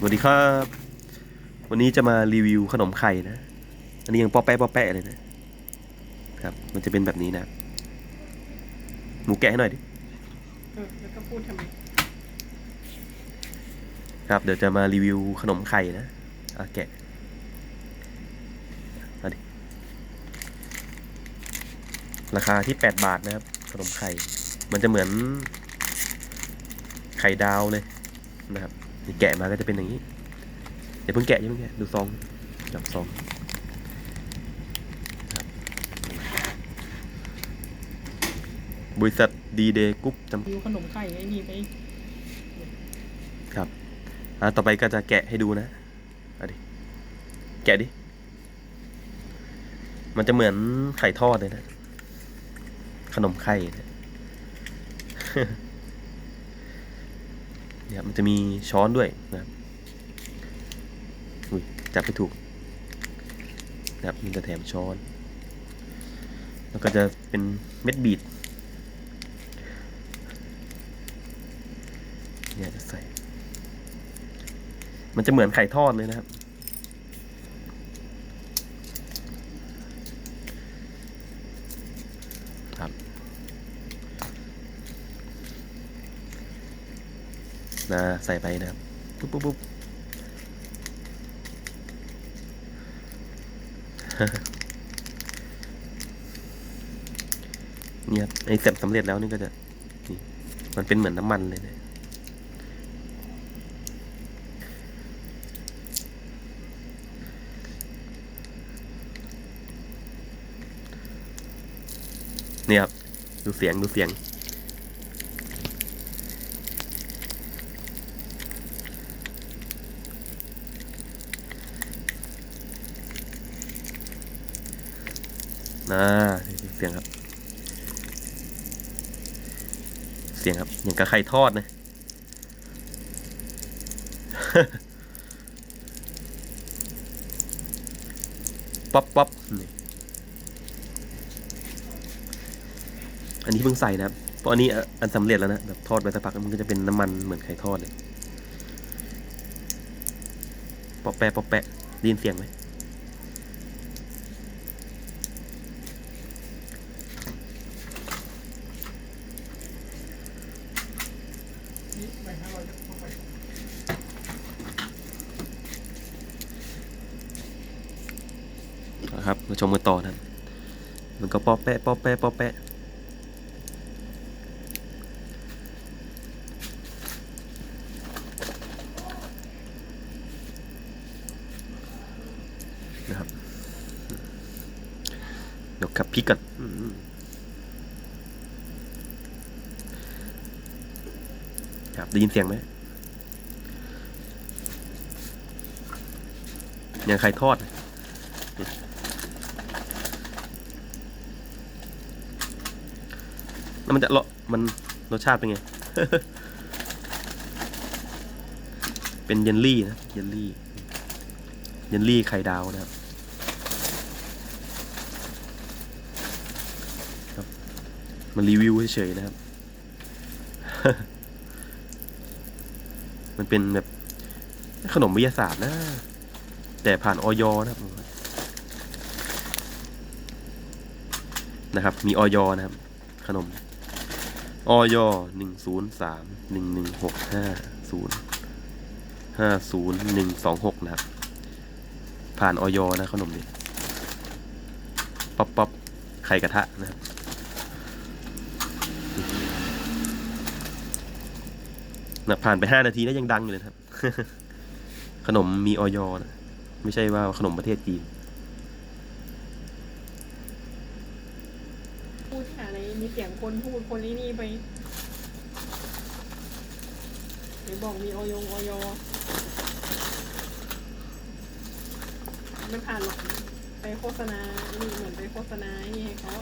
สวัสดีครับ วันนี้จะมารีวิวขนมไข่นะ อันนี้ยังป๊อแปะป๊อแปะเลยนะ ครับ มันจะเป็นแบบนี้นะ หมูแกะให้หน่อยดิ เออแล้วก็พูดทำไม ครับ เดี๋ยวจะมารีวิวขนมไข่นะอะแกะมาดิ ราคาที่8บาทนะครับ ขนมไข่ มันจะเหมือนไข่ดาวเลยนะครับนี่ แกะมาก็จะเป็นอย่างนี้อย่าเพิ่งแกะอย่าเพิ่งแกะดูซองจับซองครับบริษัทดีเดย์กรุ๊ปจำดูขนมไข่ไอ้นี่ไปครับอ่าต่อไปก็จะแกะให้ดูนะเอาดิแกะดิ มันจะเหมือนไข่ทอดเลยนะ ขนมไข่เนะเนี่ยมันจะมีช้อนด้วยนะครับอุ้ยจับไม่ถูกนะครับมันจะแถมช้อน แล้วก็จะเป็นเม็ดบีดเนี่ยจะใส่ มันจะเหมือนไข่ทอดเลยนะครับ นะใส่ไปนะครับปุ๊บปุ๊บปุ๊บเนี่ยครับไอ้เสร็จสำเร็จแล้วนี่ก็จะนี่มันเป็นเหมือนน้ำมันเลยนะเนี่ยครับดูเสียงดูเสียง นะเสียงครับ เสียงครับอย่างกับไข่ทอดนะป๊อปป๊อปนี่อันนี้เพิ่งใส่นะครับ เพราะอันนี้อันสำเร็จแล้วนะแบบทอดไปสักพักมันก็จะเป็นน้ำมันเหมือนไข่ทอดเลย ปอแปะปอแปะดินเสียงไหม นี่ไปห้าร้อยเข้าไป นะครับมาชมกันต่อนะมันก็ปอแปะปอแปะปอแปะนะครับเดี๋ยวกลับพิกก่อนครับได้ยินเสียงไหมย่างไข่ทอด แล้วมันจะรสมันรสชาติเป็นไง เป็นเยลลี่นะ เยลลี่ เยลลี่ไข่ดาวนะครับครับมารีวิวเฉยๆนะครับ มันเป็นแบบขนมวิทยาศาสตร์นะ แต่ผ่านออยนะครับนะครับ มีออยนะครับ ขนม ออยหนึ่งศูนย์สามหนึ่งหนึ่งหกห้าศูนย์ห้าศูนย์หนึ่งสองหกนะครับ ผ่านออยนะขนมนี้ป๊อปป๊อปไข่กระทะนะครับนะผ่านไปห้านาทีแล้วยังดังอยู่เลยครับ ขนมมีออยนะ ไม่ใช่ว่าขนมประเทศจีน ดหาอะไรมีเสียงคนพูดคนนี้นี่ไปไหนบอกมีออยงออยไม่ผ่านหรอกไปโฆษณามีเหมือนไปโฆษณาไอ้นี่ให้เขา